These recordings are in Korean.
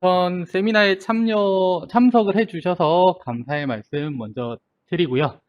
전 세미나에 참여, 참석을 해주셔서 감사의 말씀 먼저 드리고요.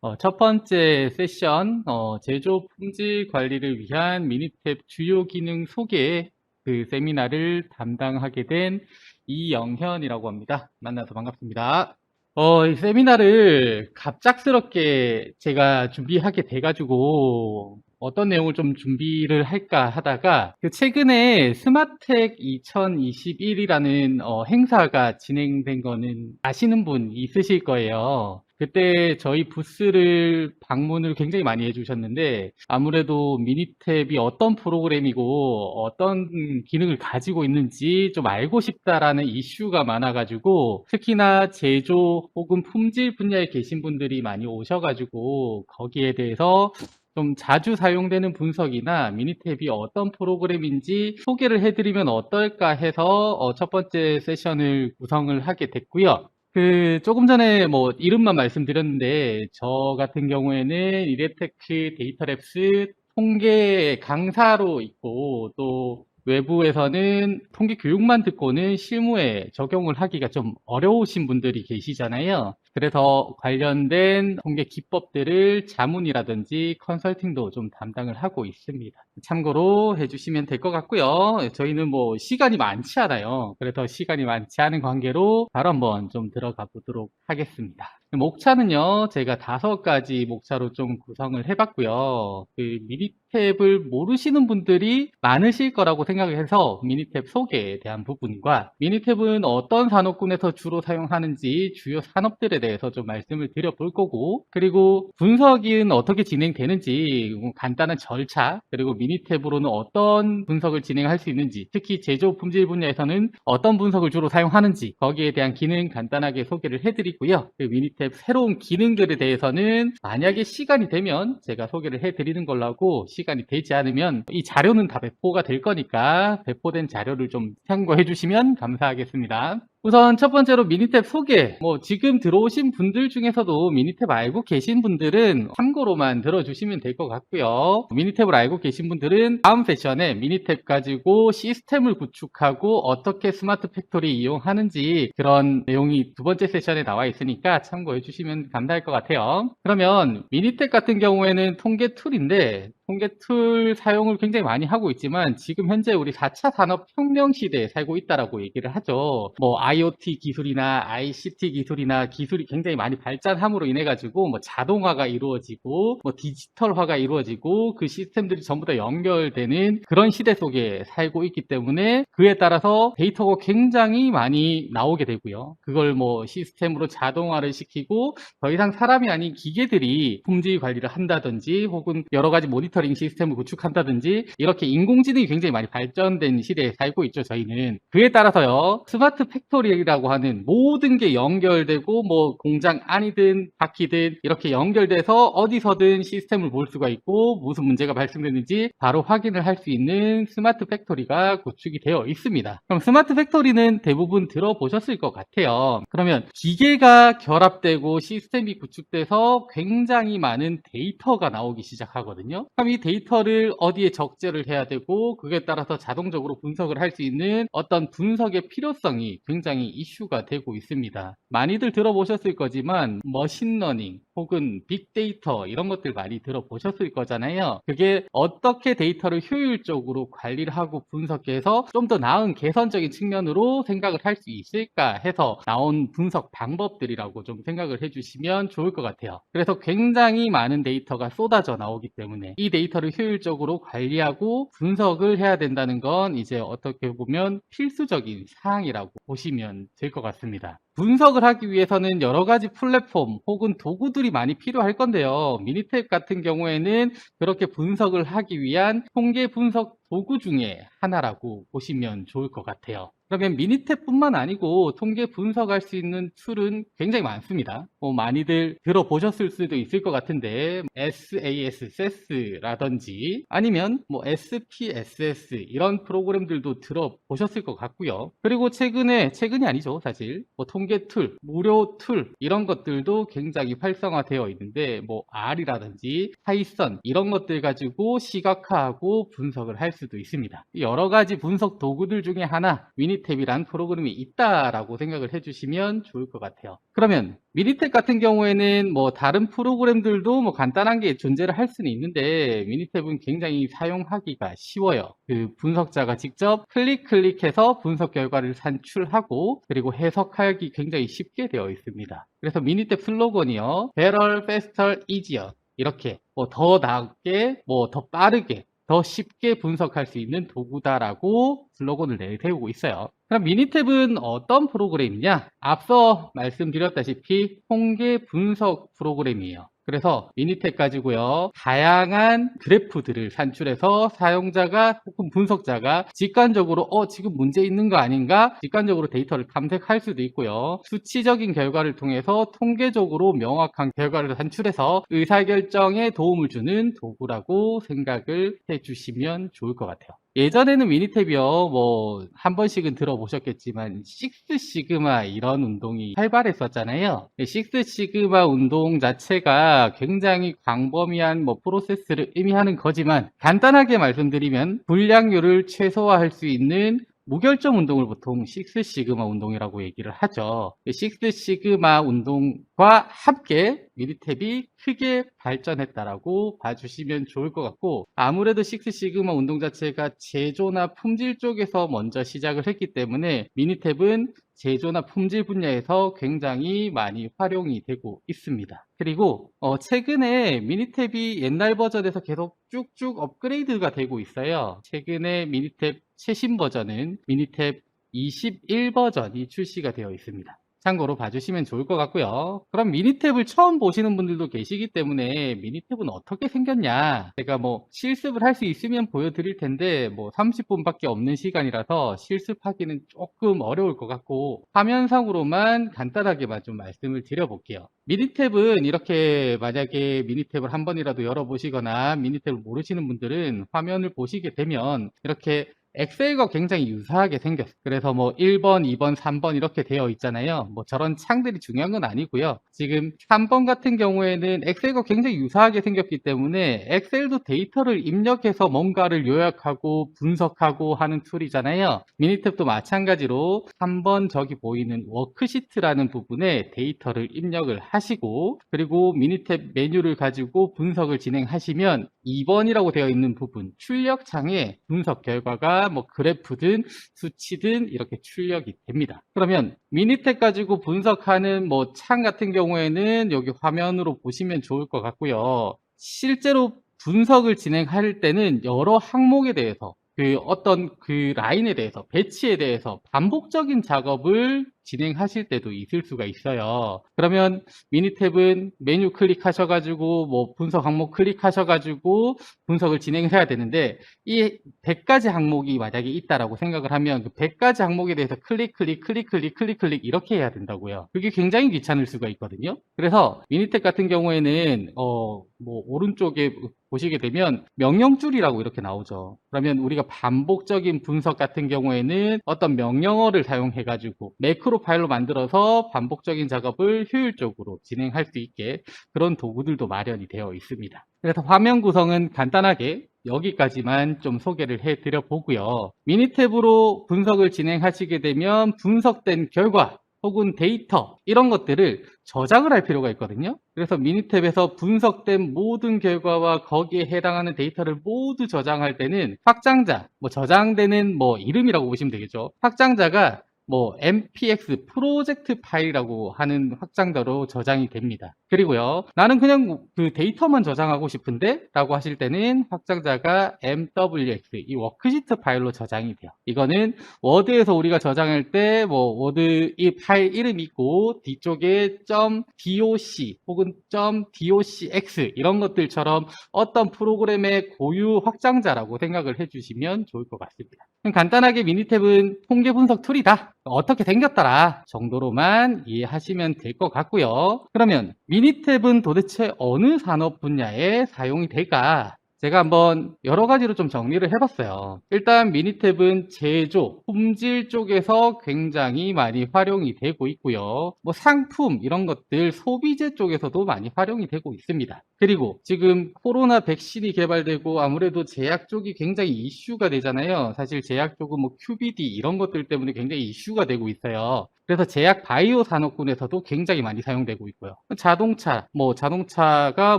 어, 첫 번째 세션, 어, 제조 품질 관리를 위한 미니탭 주요 기능 소개 그 세미나를 담당하게 된 이영현이라고 합니다. 만나서 반갑습니다. 어, 이 세미나를 갑작스럽게 제가 준비하게 돼가지고 어떤 내용을 좀 준비를 할까 하다가 그 최근에 스마텍 2021이라는 어, 행사가 진행된 거는 아시는 분 있으실 거예요. 그때 저희 부스를 방문을 굉장히 많이 해주셨는데 아무래도 미니탭이 어떤 프로그램이고 어떤 기능을 가지고 있는지 좀 알고 싶다라는 이슈가 많아가지고 특히나 제조 혹은 품질 분야에 계신 분들이 많이 오셔가지고 거기에 대해서 좀 자주 사용되는 분석이나 미니탭이 어떤 프로그램인지 소개를 해드리면 어떨까 해서 어, 첫 번째 세션을 구성을 하게 됐고요. 그 조금 전에 뭐 이름만 말씀드렸는데 저 같은 경우에는 이레테크 데이터랩스 통계 강사로 있고 또 외부에서는 통계 교육만 듣고는 실무에 적용을 하기가 좀 어려우신 분들이 계시잖아요. 그래서 관련된 통계 기법들을 자문이라든지 컨설팅도 좀 담당을 하고 있습니다. 참고로 해주시면 될 것 같고요. 저희는 뭐 시간이 많지 않아요. 그래서 시간이 많지 않은 관계로 바로 한번 좀 들어가 보도록 하겠습니다. 목차는요, 제가 다섯 가지 목차로 좀 구성을 해봤고요. 그 미니탭을 모르시는 분들이 많으실 거라고 생각해서 미니탭 소개에 대한 부분과 미니탭은 어떤 산업군에서 주로 사용하는지 주요 산업들에 대해서 좀 말씀을 드려볼 거고 그리고 분석은 어떻게 진행되는지 간단한 절차 그리고 미니탭으로는 어떤 분석을 진행할 수 있는지 특히 제조 품질 분야에서는 어떤 분석을 주로 사용하는지 거기에 대한 기능 간단하게 소개를 해드리고요. 그 미니탭 새로운 기능들에 대해서는 만약에 시간이 되면 제가 소개를 해드리는 걸로 하고 시간이 되지 않으면 이 자료는 다 배포가 될 거니까 배포된 자료를 좀 참고해 주시면 감사하겠습니다. 우선 첫 번째로 미니탭 소개. 뭐 지금 들어오신 분들 중에서도 미니탭 알고 계신 분들은 참고로만 들어주시면 될 것 같고요. 미니탭을 알고 계신 분들은 다음 세션에 미니탭 가지고 시스템을 구축하고 어떻게 스마트 팩토리 이용하는지 그런 내용이 두 번째 세션에 나와 있으니까 참고해 주시면 감사할 것 같아요. 그러면 미니탭 같은 경우에는 통계 툴인데 통계 툴 사용을 굉장히 많이 하고 있지만 지금 현재 우리 4차 산업 혁명 시대에 살고 있다라고 얘기를 하죠. 뭐 IoT 기술이나 ICT 기술이나 기술이 굉장히 많이 발전함으로 인해 가지고 뭐 자동화가 이루어지고 뭐 디지털화가 이루어지고 그 시스템들이 전부 다 연결되는 그런 시대 속에 살고 있기 때문에 그에 따라서 데이터가 굉장히 많이 나오게 되고요. 그걸 뭐 시스템으로 자동화를 시키고 더 이상 사람이 아닌 기계들이 품질 관리를 한다든지 혹은 여러 가지 모니터 링 시스템을 구축한다든지 이렇게 인공지능이 굉장히 많이 발전된 시대에 살고 있죠, 저희는. 그에 따라서요, 스마트 팩토리라고 하는 모든 게 연결되고 뭐 공장 안이든 바퀴든 이렇게 연결돼서 어디서든 시스템을 볼 수가 있고 무슨 문제가 발생됐는지 바로 확인을 할 수 있는 스마트 팩토리가 구축이 되어 있습니다. 그럼 스마트 팩토리는 대부분 들어보셨을 것 같아요. 그러면 기계가 결합되고 시스템이 구축돼서 굉장히 많은 데이터가 나오기 시작하거든요. 그럼 이 데이터를 어디에 적재를 해야 되고 그에 따라서 자동적으로 분석을 할 수 있는 어떤 분석의 필요성이 굉장히 이슈가 되고 있습니다. 많이들 들어보셨을 거지만 머신러닝 혹은 빅데이터 이런 것들 많이 들어보셨을 거잖아요. 그게 어떻게 데이터를 효율적으로 관리를 하고 분석해서 좀 더 나은 개선적인 측면으로 생각을 할 수 있을까 해서 나온 분석 방법들이라고 좀 생각을 해주시면 좋을 것 같아요. 그래서 굉장히 많은 데이터가 쏟아져 나오기 때문에 이 데이터를 효율적으로 관리하고 분석을 해야 된다는 건 이제 어떻게 보면 필수적인 사항이라고 보시면 될 것 같습니다. 분석을 하기 위해서는 여러 가지 플랫폼 혹은 도구들이 많이 필요할 건데요. 미니탭 같은 경우에는 그렇게 분석을 하기 위한 통계 분석 도구 중에 하나라고 보시면 좋을 것 같아요. 그러면 미니탭뿐만 아니고 통계 분석할 수 있는 툴은 굉장히 많습니다. 뭐 많이들 들어보셨을 수도 있을 것 같은데 SAS, SES라든지 아니면 뭐 SPSS 이런 프로그램들도 들어보셨을 것 같고요. 그리고 최근에 최근이 아니죠 사실 뭐 통계 툴, 무료 툴 이런 것들도 굉장히 활성화되어 있는데 뭐 R이라든지 파이썬 이런 것들 가지고 시각화하고 분석을 할 수도 있습니다. 여러 가지 분석 도구들 중에 하나 미니 미니탭이란 프로그램이 있다라고 생각을 해주시면 좋을 것 같아요. 그러면 미니탭 같은 경우에는 뭐 다른 프로그램들도 뭐 간단한 게 존재를 할 수는 있는데 미니탭은 굉장히 사용하기가 쉬워요. 그 분석자가 직접 클릭 클릭해서 분석 결과를 산출하고 그리고 해석하기 굉장히 쉽게 되어 있습니다. 그래서 미니탭 슬로건이요. Better, Faster, Easier 이렇게 뭐 더 나게 뭐 더 빠르게 더 쉽게 분석할 수 있는 도구다라고 슬로건을 내세우고 있어요. 그럼 미니탭은 어떤 프로그램이냐? 앞서 말씀드렸다시피 통계 분석 프로그램이에요. 그래서 미니탭 가지고요. 다양한 그래프들을 산출해서 사용자가 혹은 분석자가 직관적으로 어 지금 문제 있는 거 아닌가? 직관적으로 데이터를 탐색할 수도 있고요. 수치적인 결과를 통해서 통계적으로 명확한 결과를 산출해서 의사결정에 도움을 주는 도구라고 생각을 해주시면 좋을 것 같아요. 예전에는 미니탭이요, 뭐, 한 번씩은 들어보셨겠지만, 식스 시그마 이런 운동이 활발했었잖아요. 식스 시그마 운동 자체가 굉장히 광범위한 뭐 프로세스를 의미하는 거지만, 간단하게 말씀드리면, 불량률을 최소화할 수 있는 무결점 운동을 보통 식스 시그마 운동이라고 얘기를 하죠. 식스 시그마 운동과 함께 미니탭이 크게 발전했다라고 봐주시면 좋을 것 같고 아무래도 식스 시그마 운동 자체가 제조나 품질 쪽에서 먼저 시작을 했기 때문에 미니탭은 제조나 품질 분야에서 굉장히 많이 활용이 되고 있습니다. 그리고 어, 최근에 미니탭이 옛날 버전에서 계속 쭉쭉 업그레이드가 되고 있어요. 최근에 미니탭 최신 버전은 미니탭 21 버전이 출시가 되어 있습니다. 참고로 봐주시면 좋을 것 같고요. 그럼 미니탭을 처음 보시는 분들도 계시기 때문에 미니탭은 어떻게 생겼냐? 제가 뭐 실습을 할 수 있으면 보여드릴 텐데 뭐 30분밖에 없는 시간이라서 실습하기는 조금 어려울 것 같고 화면상으로만 간단하게만 좀 말씀을 드려볼게요. 미니탭은 이렇게 만약에 미니탭을 한 번이라도 열어보시거나 미니탭을 모르시는 분들은 화면을 보시게 되면 이렇게 엑셀과 굉장히 유사하게 생겼어요. 그래서 뭐 1번, 2번, 3번 이렇게 되어 있잖아요. 뭐 저런 창들이 중요한 건 아니고요. 지금 3번 같은 경우에는 엑셀과 굉장히 유사하게 생겼기 때문에 엑셀도 데이터를 입력해서 뭔가를 요약하고 분석하고 하는 툴이잖아요. 미니탭도 마찬가지로 3번 저기 보이는 워크시트라는 부분에 데이터를 입력을 하시고 그리고 미니탭 메뉴를 가지고 분석을 진행하시면 2번이라고 되어 있는 부분 출력창에 분석 결과가 뭐 그래프든 수치든 이렇게 출력이 됩니다. 그러면 미니탭 가지고 분석하는 뭐 창 같은 경우에는 여기 화면으로 보시면 좋을 것 같고요. 실제로 분석을 진행할 때는 여러 항목에 대해서 그 어떤 그 라인에 대해서 배치에 대해서 반복적인 작업을 진행하실 때도 있을 수가 있어요. 그러면 미니탭은 메뉴 클릭하셔가지고 뭐 분석 항목 클릭하셔가지고 분석을 진행해야 되는데 이 100가지 항목이 만약에 있다라고 생각을 하면 그 100가지 항목에 대해서 클릭 클릭 클릭 클릭 클릭 클릭 이렇게 해야 된다고요. 그게 굉장히 귀찮을 수가 있거든요. 그래서 미니탭 같은 경우에는 어 뭐 오른쪽에 보시게 되면 명령줄이라고 이렇게 나오죠. 그러면 우리가 반복적인 분석 같은 경우에는 어떤 명령어를 사용해 가지고 매크 로 파일로 만들어서 반복적인 작업을 효율적으로 진행할 수 있게 그런 도구들도 마련이 되어 있습니다. 그래서 화면 구성은 간단하게 여기까지만 좀 소개를 해 드려 보고요. 미니탭으로 분석을 진행하시게 되면 분석된 결과 혹은 데이터 이런 것들을 저장을 할 필요가 있거든요. 그래서 미니탭에서 분석된 모든 결과와 거기에 해당하는 데이터를 모두 저장할 때는 확장자, 뭐 저장되는 뭐 이름이라고 보시면 되겠죠. 확장자가 뭐 MPX 프로젝트 파일이라고 하는 확장자로 저장이 됩니다. 그리고요, 나는 그냥 그 데이터만 저장하고 싶은데 라고 하실 때는 확장자가 MWX 이 워크시트 파일로 저장이 돼요. 이거는 워드에서 우리가 저장할 때 뭐 워드 이 파일 이름이 있고 뒤쪽에 .doc 혹은 .docx 이런 것들처럼 어떤 프로그램의 고유 확장자라고 생각을 해주시면 좋을 것 같습니다. 간단하게 미니탭은 통계 분석 툴이다. 어떻게 생겼더라 정도로만 이해하시면 될 것 같고요. 그러면 미니탭은 도대체 어느 산업 분야에 사용이 될까? 제가 한번 여러 가지로 좀 정리를 해봤어요. 일단 미니탭은 제조, 품질 쪽에서 굉장히 많이 활용이 되고 있고요. 뭐 상품 이런 것들 소비재 쪽에서도 많이 활용이 되고 있습니다. 그리고 지금 코로나 백신이 개발되고 아무래도 제약 쪽이 굉장히 이슈가 되잖아요. 사실 제약 쪽은 뭐 QBD 이런 것들 때문에 굉장히 이슈가 되고 있어요. 그래서 제약 바이오 산업군에서도 굉장히 많이 사용되고 있고요. 자동차, 뭐 자동차가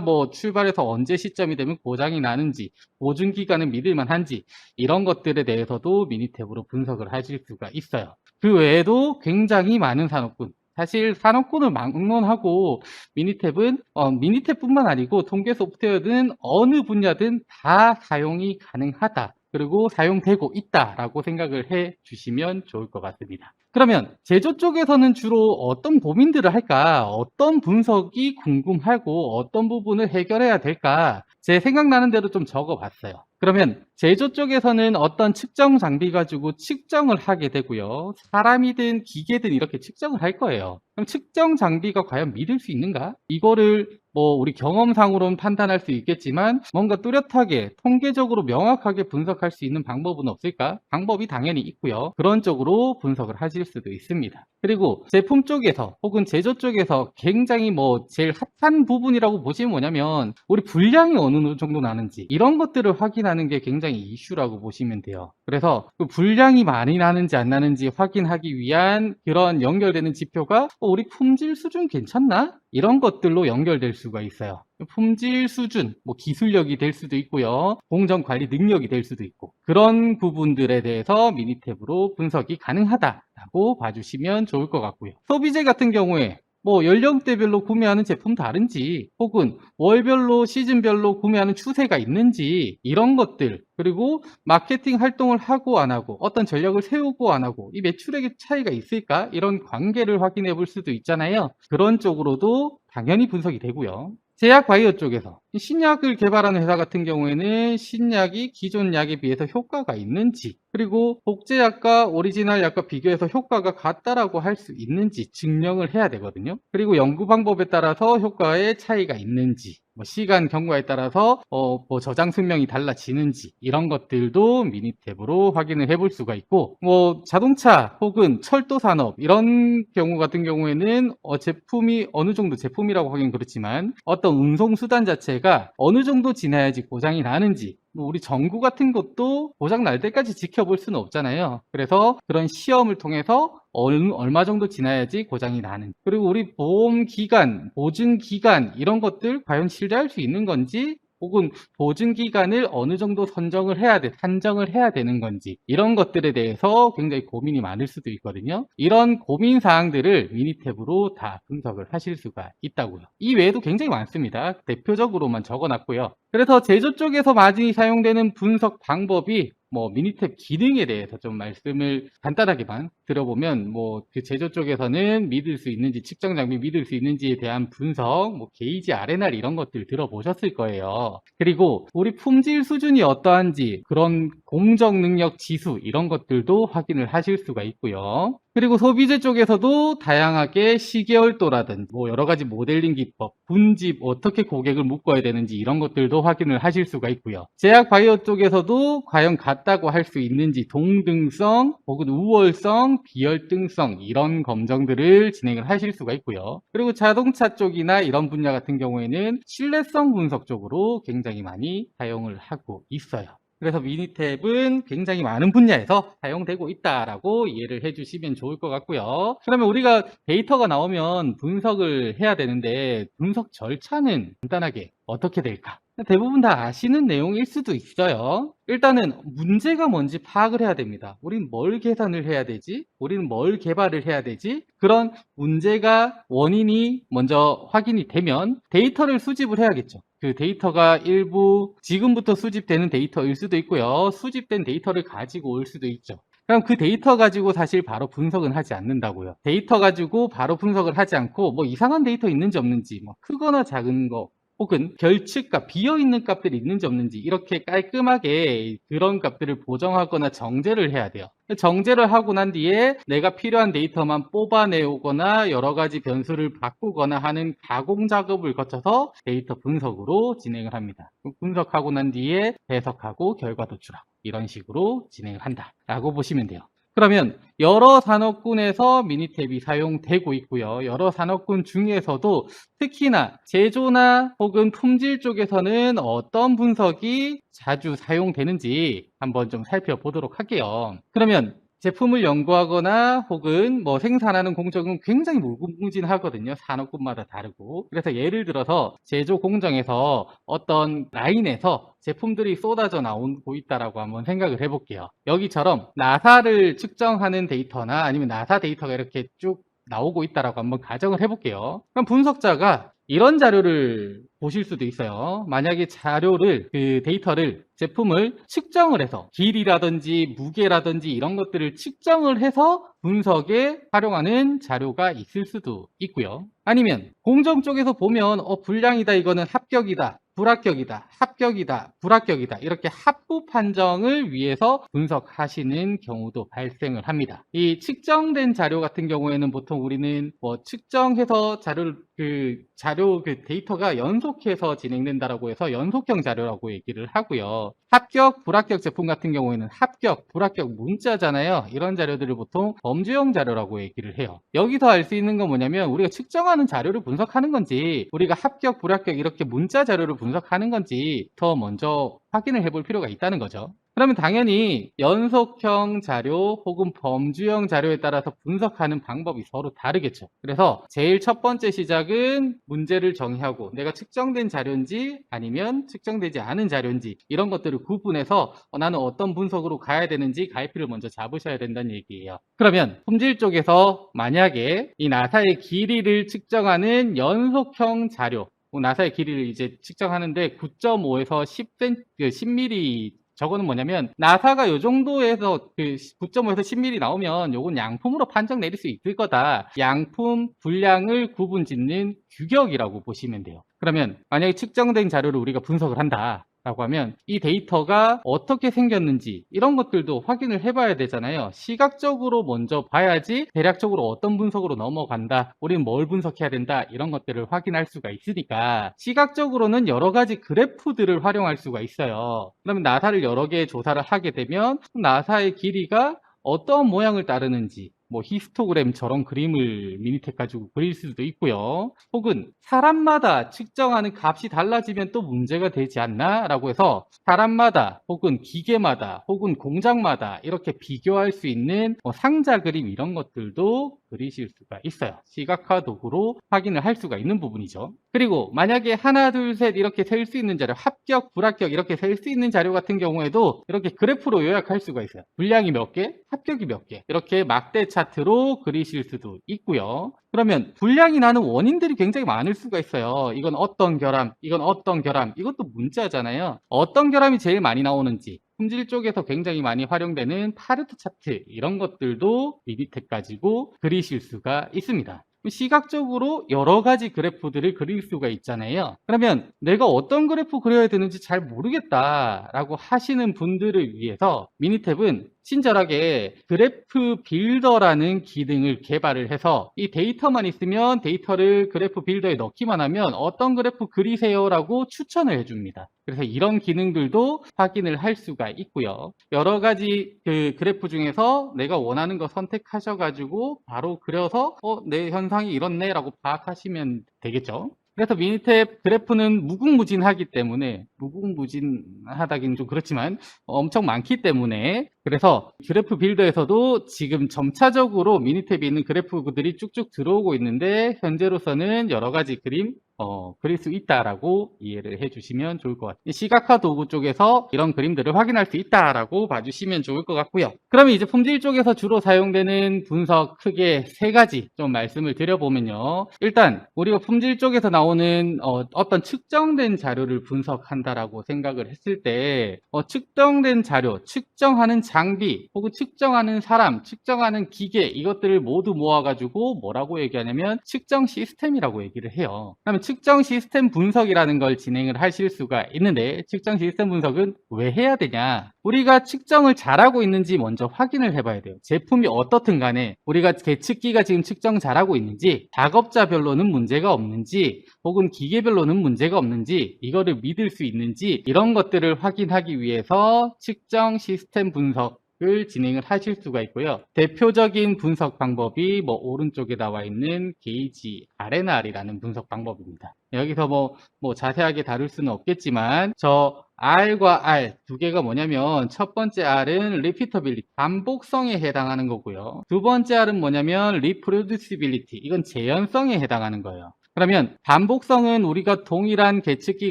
뭐 출발해서 언제 시점이 되면 고장이 나는지, 보증 기간은 믿을만 한지 이런 것들에 대해서도 미니탭으로 분석을 하실 수가 있어요. 그 외에도 굉장히 많은 산업군, 사실 산업군을 막론하고 미니탭은 어, 미니탭뿐만 아니고 통계 소프트웨어는 어느 분야든 다 사용이 가능하다. 그리고 사용되고 있다라고 생각을 해 주시면 좋을 것 같습니다. 그러면 제조 쪽에서는 주로 어떤 고민들을 할까? 어떤 분석이 궁금하고 어떤 부분을 해결해야 될까? 제 생각나는 대로 좀 적어 봤어요. 그러면 제조 쪽에서는 어떤 측정 장비 가지고 측정을 하게 되고요. 사람이든 기계든 이렇게 측정을 할 거예요. 그럼 측정 장비가 과연 믿을 수 있는가? 이거를 뭐 우리 경험상으로는 판단할 수 있겠지만 뭔가 뚜렷하게 통계적으로 명확하게 분석할 수 있는 방법은 없을까? 방법이 당연히 있고요. 그런 쪽으로 분석을 하실 수도 있습니다. 그리고 제품 쪽에서 혹은 제조 쪽에서 굉장히 뭐 제일 핫한 부분이라고 보시면 뭐냐면 우리 분량이 어느 정도 나는지 이런 것들을 확인하는 게 굉장히 이슈라고 보시면 돼요. 그래서 그 분량이 많이 나는지 안 나는지 확인하기 위한 그런 연결되는 지표가 어, 우리 품질 수준 괜찮나? 이런 것들로 연결될 수가 있어요. 품질 수준, 뭐 기술력이 될 수도 있고요. 공정 관리 능력이 될 수도 있고 그런 부분들에 대해서 미니탭으로 분석이 가능하다라고 봐주시면 좋을 것 같고요. 소비재 같은 경우에 뭐 연령대별로 구매하는 제품 다른지 혹은 월별로 시즌별로 구매하는 추세가 있는지 이런 것들 그리고 마케팅 활동을 하고 안 하고 어떤 전략을 세우고 안 하고 이 매출액의 차이가 있을까? 이런 관계를 확인해 볼 수도 있잖아요. 그런 쪽으로도 당연히 분석이 되고요. 제약 바이오 쪽에서 신약을 개발하는 회사 같은 경우에는 신약이 기존 약에 비해서 효과가 있는지 그리고 복제약과 오리지널 약과 비교해서 효과가 같다라고 할 수 있는지 증명을 해야 되거든요. 그리고 연구 방법에 따라서 효과의 차이가 있는지 뭐 시간 경과에 따라서 어, 뭐 저장 수명이 달라지는지 이런 것들도 미니탭으로 확인을 해볼 수가 있고 뭐 자동차 혹은 철도 산업 이런 경우 같은 경우에는 어, 제품이 어느 정도 제품이라고 하긴 그렇지만 어떤 운송 수단 자체 가 어느 정도 지나야지 고장이 나는지 뭐 우리 전구 같은 것도 고장 날 때까지 지켜볼 수는 없잖아요. 그래서 그런 시험을 통해서 얼마 정도 지나야지 고장이 나는. 그리고 우리 보험 기간, 보증 기간 이런 것들 과연 신뢰할 수 있는 건지 혹은 보증 기간을 어느 정도 선정을 해야 돼, 산정을 해야 되는 건지 이런 것들에 대해서 굉장히 고민이 많을 수도 있거든요. 이런 고민 사항들을 미니탭으로 다 분석을 하실 수가 있다고요. 이 외에도 굉장히 많습니다. 대표적으로만 적어놨고요. 그래서 제조 쪽에서 많이 사용되는 분석 방법이 뭐 미니탭 기능에 대해서 좀 말씀을 간단하게만 들어보면 뭐 그 제조 쪽에서는 믿을 수 있는지 측정 장비 믿을 수 있는지에 대한 분석, 뭐 게이지 RNR 이런 것들 들어보셨을 거예요. 그리고 우리 품질 수준이 어떠한지 그런 공정 능력 지수 이런 것들도 확인을 하실 수가 있고요. 그리고 소비재 쪽에서도 다양하게 시계열도라든지 뭐 여러 가지 모델링 기법, 분집 어떻게 고객을 묶어야 되는지 이런 것들도 확인을 하실 수가 있고요. 제약 바이오 쪽에서도 과연 같다고 할 수 있는지 동등성 혹은 우월성, 비열등성 이런 검정들을 진행을 하실 수가 있고요. 그리고 자동차 쪽이나 이런 분야 같은 경우에는 신뢰성 분석 쪽으로 굉장히 많이 사용을 하고 있어요. 그래서 미니탭은 굉장히 많은 분야에서 사용되고 있다라고 이해를 해주시면 좋을 것 같고요. 그러면 우리가 데이터가 나오면 분석을 해야 되는데 분석 절차는 간단하게 어떻게 될까? 대부분 다 아시는 내용일 수도 있어요. 일단은 문제가 뭔지 파악을 해야 됩니다. 우리는 뭘 계산을 해야 되지? 우리는 뭘 개발을 해야 되지? 그런 문제가 원인이 먼저 확인이 되면 데이터를 수집을 해야겠죠. 그 데이터가 일부 지금부터 수집되는 데이터일 수도 있고요. 수집된 데이터를 가지고 올 수도 있죠. 그럼 그 데이터 가지고 사실 바로 분석은 하지 않는다고요. 데이터 가지고 바로 분석을 하지 않고 뭐 이상한 데이터 있는지 없는지 뭐 크거나 작은 거 혹은 결측값, 비어있는 값들이 있는지 없는지 이렇게 깔끔하게 그런 값들을 보정하거나 정제를 해야 돼요. 정제를 하고 난 뒤에 내가 필요한 데이터만 뽑아내오거나 여러 가지 변수를 바꾸거나 하는 가공 작업을 거쳐서 데이터 분석으로 진행을 합니다. 분석하고 난 뒤에 해석하고 결과 도출하고 이런 식으로 진행을 한다 라고 보시면 돼요. 그러면 여러 산업군에서 미니탭이 사용되고 있고요. 여러 산업군 중에서도 특히나 제조나 혹은 품질 쪽에서는 어떤 분석이 자주 사용되는지 한번 좀 살펴보도록 할게요. 그러면 제품을 연구하거나 혹은 뭐 생산하는 공정은 굉장히 무궁무진하거든요. 산업군마다 다르고. 그래서 예를 들어서 제조 공정에서 어떤 라인에서 제품들이 쏟아져 나오고 있다라고 한번 생각을 해볼게요. 여기처럼 나사를 측정하는 데이터나 아니면 나사 데이터가 이렇게 쭉 나오고 있다라고 한번 가정을 해볼게요. 그럼 분석자가 이런 자료를 보실 수도 있어요. 만약에 자료를, 그 데이터를, 제품을 측정을 해서 길이라든지 무게라든지 이런 것들을 측정을 해서 분석에 활용하는 자료가 있을 수도 있고요. 아니면 공정 쪽에서 보면 어, 불량이다, 이거는 합격이다. 불합격이다, 합격이다, 불합격이다 이렇게 합부 판정을 위해서 분석하시는 경우도 발생을 합니다. 이 측정된 자료 같은 경우에는 보통 우리는 뭐 측정해서 자료를 그 자료 그 데이터가 연속해서 진행된다라고 해서 연속형 자료라고 얘기를 하고요. 합격, 불합격 제품 같은 경우에는 합격, 불합격 문자잖아요. 이런 자료들을 보통 범주형 자료라고 얘기를 해요. 여기서 알 수 있는 건 뭐냐면 우리가 측정하는 자료를 분석하는 건지 우리가 합격, 불합격 이렇게 문자 자료를 분석하는 건지 더 먼저 확인을 해볼 필요가 있다는 거죠. 그러면 당연히 연속형 자료 혹은 범주형 자료에 따라서 분석하는 방법이 서로 다르겠죠. 그래서 제일 첫 번째 시작은 문제를 정의하고 내가 측정된 자료인지 아니면 측정되지 않은 자료인지 이런 것들을 구분해서 어, 나는 어떤 분석으로 가야 되는지 가이피를 먼저 잡으셔야 된다는 얘기예요. 그러면 품질 쪽에서 만약에 이 나사의 길이를 측정하는 연속형 자료 뭐 나사의 길이를 이제 측정하는데 9.5에서 10cm, 10mm 저거는 뭐냐면 나사가 요 정도에서 그 9.5에서 10mm 나오면 요건 양품으로 판정 내릴 수 있을 거다. 양품 분량을 구분 짓는 규격이라고 보시면 돼요. 그러면 만약에 측정된 자료를 우리가 분석을 한다. 라고 하면 이 데이터가 어떻게 생겼는지 이런 것들도 확인을 해봐야 되잖아요. 시각적으로 먼저 봐야지 대략적으로 어떤 분석으로 넘어간다. 우리는 뭘 분석해야 된다. 이런 것들을 확인할 수가 있으니까 시각적으로는 여러 가지 그래프들을 활용할 수가 있어요. 그러면 나사를 여러 개 조사를 하게 되면 나사의 길이가 어떤 모양을 따르는지 뭐 히스토그램처럼 그림을 미니텍 가지고 그릴 수도 있고요. 혹은 사람마다 측정하는 값이 달라지면 또 문제가 되지 않나? 라고 해서 사람마다 혹은 기계마다 혹은 공장마다 이렇게 비교할 수 있는 뭐 상자 그림 이런 것들도 그리실 수가 있어요. 시각화 도구로 확인을 할 수가 있는 부분이죠. 그리고 만약에 하나, 둘, 셋 이렇게 셀 수 있는 자료, 합격, 불합격 이렇게 셀 수 있는 자료 같은 경우에도 이렇게 그래프로 요약할 수가 있어요. 분량이 몇 개, 합격이 몇 개. 이렇게 막대 차 트로 그리실 수도 있고요. 그러면 분량이 나는 원인들이 굉장히 많을 수가 있어요. 이건 어떤 결함, 이건 어떤 결함, 이것도 문자잖아요. 어떤 결함이 제일 많이 나오는지, 품질 쪽에서 굉장히 많이 활용되는 파르트 차트 이런 것들도 미니텍 가지고 그리실 수가 있습니다. 시각적으로 여러 가지 그래프들을 그릴 수가 있잖아요. 그러면 내가 어떤 그래프 그려야 되는지 잘 모르겠다라고 하시는 분들을 위해서 미니탭은 친절하게 그래프 빌더라는 기능을 개발을 해서 이 데이터만 있으면 데이터를 그래프 빌더에 넣기만 하면 어떤 그래프 그리세요라고 추천을 해줍니다. 그래서 이런 기능들도 확인을 할 수가 있고요. 여러 가지 그 그래프 중에서 내가 원하는 거 선택하셔가지고 바로 그려서 어, 내 현상이 이렇네라고 파악하시면 되겠죠. 그래서 미니탭 그래프는 무궁무진하기 때문에 무궁무진하다기는 좀 그렇지만 엄청 많기 때문에. 그래서 그래프 빌더에서도 지금 점차적으로 미니탭에 있는 그래프들이 쭉쭉 들어오고 있는데 현재로서는 여러 가지 그림 어, 그릴 수 있다라고 이해를 해주시면 좋을 것 같아요. 시각화 도구 쪽에서 이런 그림들을 확인할 수 있다라고 봐주시면 좋을 것 같고요. 그러면 이제 품질 쪽에서 주로 사용되는 분석 크게 세 가지 좀 말씀을 드려보면요. 일단 우리가 품질 쪽에서 나오는 어, 떤 측정된 자료를 분석한다라고 생각을 했을 때 어, 측정된 자료, 측정하는 장비 혹은 측정하는 사람, 측정하는 기계 이것들을 모두 모아가지고 뭐라고 얘기하냐면 측정 시스템이라고 얘기를 해요. 그러면 측정 시스템 분석이라는 걸 진행을 하실 수가 있는데 측정 시스템 분석은 왜 해야 되냐? 우리가 측정을 잘하고 있는지 먼저 확인을 해봐야 돼요. 제품이 어떻든 간에 우리가 계측기가 지금 측정 잘하고 있는지 작업자별로는 문제가 없는지 혹은 기계별로는 문제가 없는지 이거를 믿을 수 있는지 이런 것들을 확인하기 위해서 측정 시스템 분석 을 진행을 하실 수가 있고요. 대표적인 분석 방법이 뭐 오른쪽에 나와 있는 게이지 RNR이라는 분석 방법입니다. 여기서 뭐, 뭐 자세하게 다룰 수는 없겠지만 저 R과 R 두 개가 뭐냐면 첫 번째 R은 repeatability, 반복성에 해당하는 거고요. 두 번째 R은 뭐냐면 reproducibility, 이건 재현성에 해당하는 거예요. 그러면 반복성은 우리가 동일한 계측기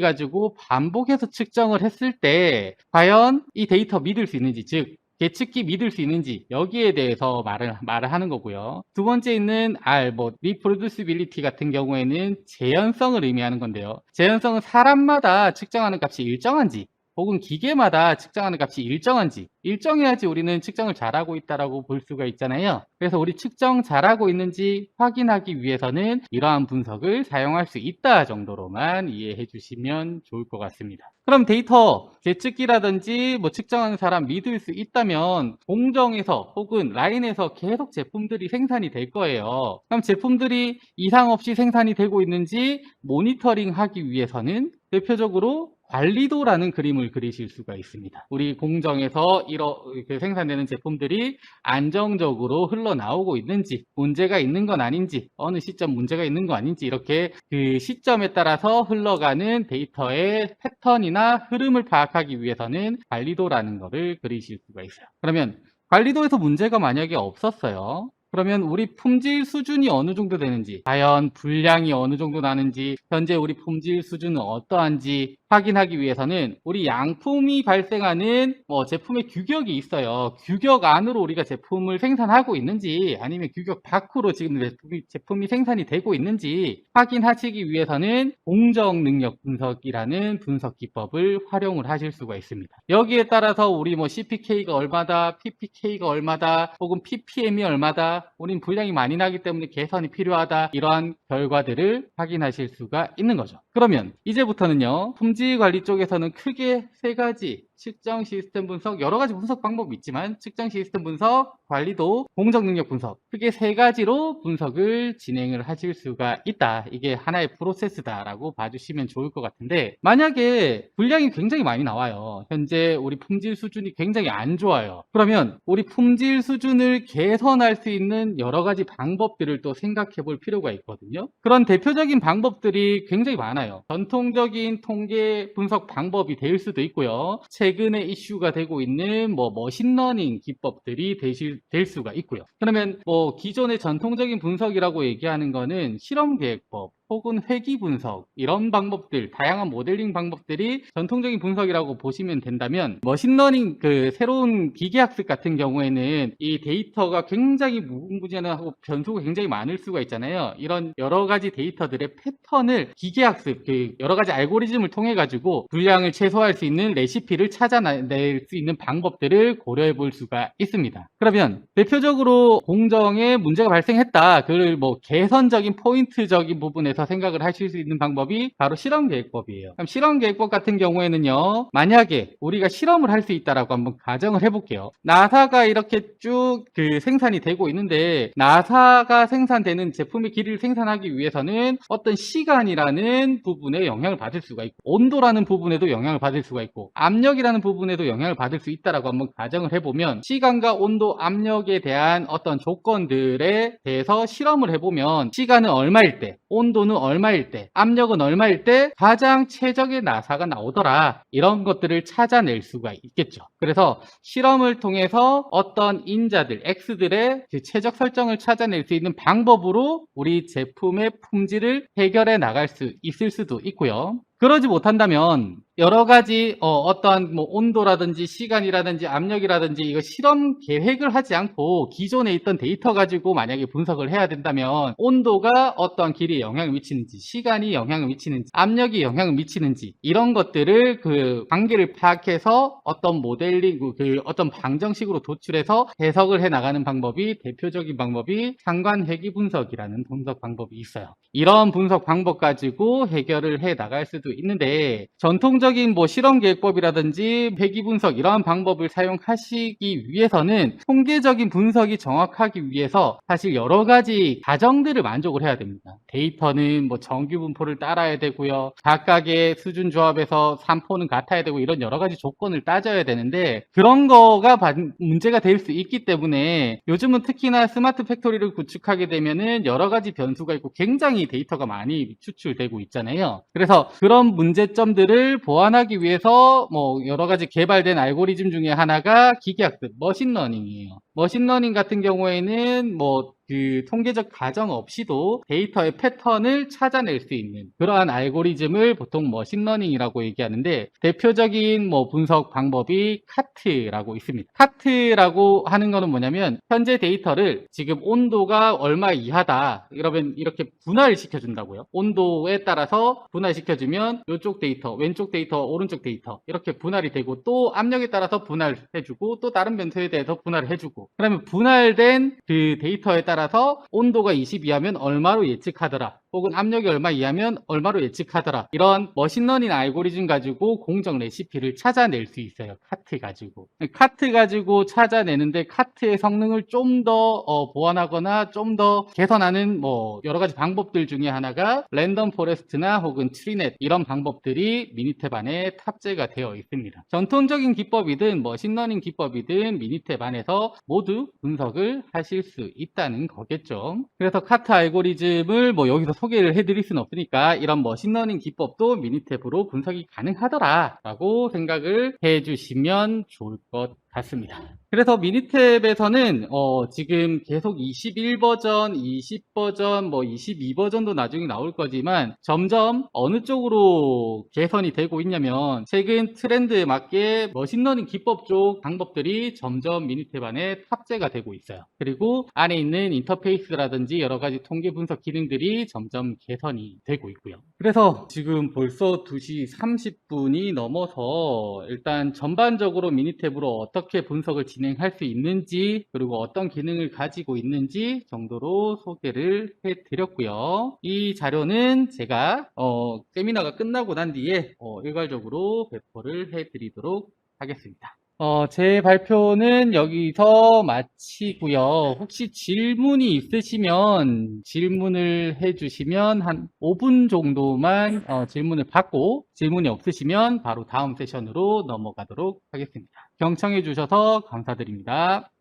가지고 반복해서 측정을 했을 때 과연 이 데이터 믿을 수 있는지 즉 계측기 믿을 수 있는지 여기에 대해서 말을 말을 하는 거고요. 두 번째 있는 R 뭐 reproducibility 같은 경우에는 재현성을 의미하는 건데요. 재현성은 사람마다 측정하는 값이 일정한지 혹은 기계마다 측정하는 값이 일정한지 일정해야지 우리는 측정을 잘하고 있다라고 볼 수가 있잖아요. 그래서 우리 측정 잘하고 있는지 확인하기 위해서는 이러한 분석을 사용할 수 있다 정도로만 이해해 주시면 좋을 것 같습니다. 그럼 데이터 계측기라든지 뭐 측정하는 사람 믿을 수 있다면 공정에서 혹은 라인에서 계속 제품들이 생산이 될 거예요. 그럼 제품들이 이상 없이 생산이 되고 있는지 모니터링 하기 위해서는 대표적으로 관리도라는 그림을 그리실 수가 있습니다. 우리 공정에서 이렇게 생산되는 제품들이 안정적으로 흘러나오고 있는지, 문제가 있는 건 아닌지, 어느 시점 문제가 있는 건 아닌지, 이렇게 그 시점에 따라서 흘러가는 데이터의 패턴이나 흐름을 파악하기 위해서는 관리도라는 것을 그리실 수가 있어요. 그러면 관리도에서 문제가 만약에 없었어요. 그러면 우리 품질 수준이 어느 정도 되는지, 과연 분량이 어느 정도 나는지, 현재 우리 품질 수준은 어떠한지 확인하기 위해서는 우리 양품이 발생하는 뭐 제품의 규격이 있어요. 규격 안으로 우리가 제품을 생산하고 있는지 아니면 규격 밖으로 지금 제품이, 제품이 생산이 되고 있는지 확인하시기 위해서는 공정 능력 분석이라는 분석 기법을 활용을 하실 수가 있습니다. 여기에 따라서 우리 뭐 CPK가 얼마다, PPK가 얼마다, 혹은 PPM이 얼마다, 우린 분량이 많이 나기 때문에 개선이 필요하다 이러한 결과들을 확인하실 수가 있는 거죠. 그러면 이제부터는요 품질 관리 쪽에서는 크게 세 가지 측정 시스템 분석 여러 가지 분석 방법이 있지만 측정 시스템 분석 관리도 공정 능력 분석 크게 세 가지로 분석을 진행을 하실 수가 있다. 이게 하나의 프로세스다라고 봐주시면 좋을 것 같은데 만약에 분량이 굉장히 많이 나와요. 현재 우리 품질 수준이 굉장히 안 좋아요. 그러면 우리 품질 수준을 개선할 수 있는 여러 가지 방법들을 또 생각해 볼 필요가 있거든요. 그런 대표적인 방법들이 굉장히 많아요. 전통적인 통계 분석 방법이 될 수도 있고요 최근에 이슈가 되고 있는 뭐 머신러닝 기법들이 되실, 될 수가 있고요. 그러면 뭐 기존의 전통적인 분석이라고 얘기하는 거는 실험 계획법, 혹은 회귀 분석 이런 방법들 다양한 모델링 방법들이 전통적인 분석이라고 보시면 된다면 머신러닝 그 새로운 기계학습 같은 경우에는 이 데이터가 굉장히 무궁무진하고 변수가 굉장히 많을 수가 있잖아요. 이런 여러 가지 데이터들의 패턴을 기계학습 그 여러 가지 알고리즘을 통해 가지고 분량을 최소화할 수 있는 레시피를 찾아낼 수 있는 방법들을 고려해 볼 수가 있습니다. 그러면 대표적으로 공정에 문제가 발생했다. 그걸 뭐 개선적인 포인트적인 부분에서 생각을 하실 수 있는 방법이 바로 실험 계획법이에요. 그럼 실험 계획법 같은 경우에는요, 만약에 우리가 실험을 할 수 있다라고 한번 가정을 해볼게요. 나사가 이렇게 쭉 그 생산이 되고 있는데 나사가 생산되는 제품의 길이를 생산하기 위해서는 어떤 시간이라는 부분에 영향을 받을 수가 있고 온도라는 부분에도 영향을 받을 수가 있고 압력이라는 부분에도 영향을 받을 수 있다라고 한번 가정을 해보면 시간과 온도, 압력에 대한 어떤 조건들에 대해서 실험을 해보면 시간은 얼마일 때, 온도는 얼마일 때, 압력은 얼마일 때 가장 최적의 나사가 나오더라. 이런 것들을 찾아낼 수가 있겠죠. 그래서 실험을 통해서 어떤 인자들, X들의 그 최적 설정을 찾아낼 수 있는 방법으로 우리 제품의 품질을 해결해 나갈 수 있을 수도 있고요. 그러지 못한다면 여러 가지 어, 떠한뭐 온도라든지 시간이라든지 압력이라든지 이거 실험 계획을 하지 않고 기존에 있던 데이터 가지고 만약에 분석을 해야 된다면 온도가 어떠한 길이에 영향을 미치는지 시간이 영향을 미치는지 압력이 영향을 미치는지 이런 것들을 그 관계를 파악해서 어떤 모델링 그 어떤 방정식으로 도출해서 해석을 해 나가는 방법이 대표적인 방법이 상관 회귀 분석이라는 분석 방법이 있어요. 이런 분석 방법 가지고 해결을 해 나갈 수도 있는데 전통적인 뭐 실험 계획법이라든지 회귀 분석 이러한 방법을 사용하시기 위해서는 통계적인 분석이 정확하기 위해서 사실 여러 가지 가정들을 만족을 해야 됩니다. 데이터는 뭐 정규 분포를 따라야 되고요. 각각의 수준 조합에서 3포는 같아야 되고 이런 여러 가지 조건을 따져야 되는데 그런 거가 반- 문제가 될 수 있기 때문에 요즘은 특히나 스마트 팩토리를 구축하게 되면은 여러 가지 변수가 있고 굉장히 데이터가 많이 추출되고 있잖아요. 그래서 그런 문제점들을 보완하기 위해서 뭐 여러 가지 개발된 알고리즘 중에 하나가 기계학습, 머신러닝이에요. 머신러닝 같은 경우에는 뭐그 통계적 가정 없이도 데이터의 패턴을 찾아낼 수 있는 그러한 알고리즘을 보통 머신러닝이라고 얘기하는데 대표적인 뭐 분석 방법이 카트라고 있습니다. 카트라고 하는 거는 뭐냐면 현재 데이터를 지금 온도가 얼마 이하다 그러면 이렇게 분할을 시켜 준다고요. 온도에 따라서 분할시켜 주면 이쪽 데이터, 왼쪽 데이터, 오른쪽 데이터 이렇게 분할이 되고 또 압력에 따라서 분할해 주고 또 다른 변수에 대해서 분할해 주고 그러면 분할된 그 데이터에 따라 서 온도가 20 이하면 얼마로 예측하더라. 혹은 압력이 얼마 이하면 얼마로 예측하더라. 이런 머신러닝 알고리즘 가지고 공정 레시피를 찾아낼 수 있어요. 카트 가지고. 카트 가지고 찾아내는데 카트의 성능을 좀 더 보완하거나 좀 더 개선하는 뭐 여러 가지 방법들 중에 하나가 랜덤 포레스트나 혹은 트리넷 이런 방법들이 미니탭 안에 탑재가 되어 있습니다. 전통적인 기법이든 머신러닝 기법이든 미니탭 안에서 모두 분석을 하실 수 있다는 거겠죠. 그래서 카트 알고리즘을 뭐 여기서 소개를 해드릴 수는 없으니까 이런 머신러닝 기법도 미니탭으로 분석이 가능하더라 라고 생각을 해주시면 좋을 것 같습니다. 그래서 미니탭에서는 어, 지금 계속 21버전, 20버전, 뭐 22버전도 나중에 나올 거지만 점점 어느 쪽으로 개선이 되고 있냐면 최근 트렌드에 맞게 머신러닝 기법 쪽 방법들이 점점 미니탭 안에 탑재가 되고 있어요. 그리고 안에 있는 인터페이스라든지 여러 가지 통계 분석 기능들이 점점 개선이 되고 있고요. 그래서 지금 벌써 2시 30분이 넘어서 일단 전반적으로 미니탭으로 어떻게 분석을 진행할 수 있는지 그리고 어떤 기능을 가지고 있는지 정도로 소개를 해드렸고요. 이 자료는 제가 어, 세미나가 끝나고 난 뒤에 어, 일괄적으로 배포를 해드리도록 하겠습니다. 어, 제 발표는 여기서 마치고요. 혹시 질문이 있으시면 질문을 해주시면 한 5분 정도만 어, 질문을 받고 질문이 없으시면 바로 다음 세션으로 넘어가도록 하겠습니다. 경청해 주셔서 감사드립니다.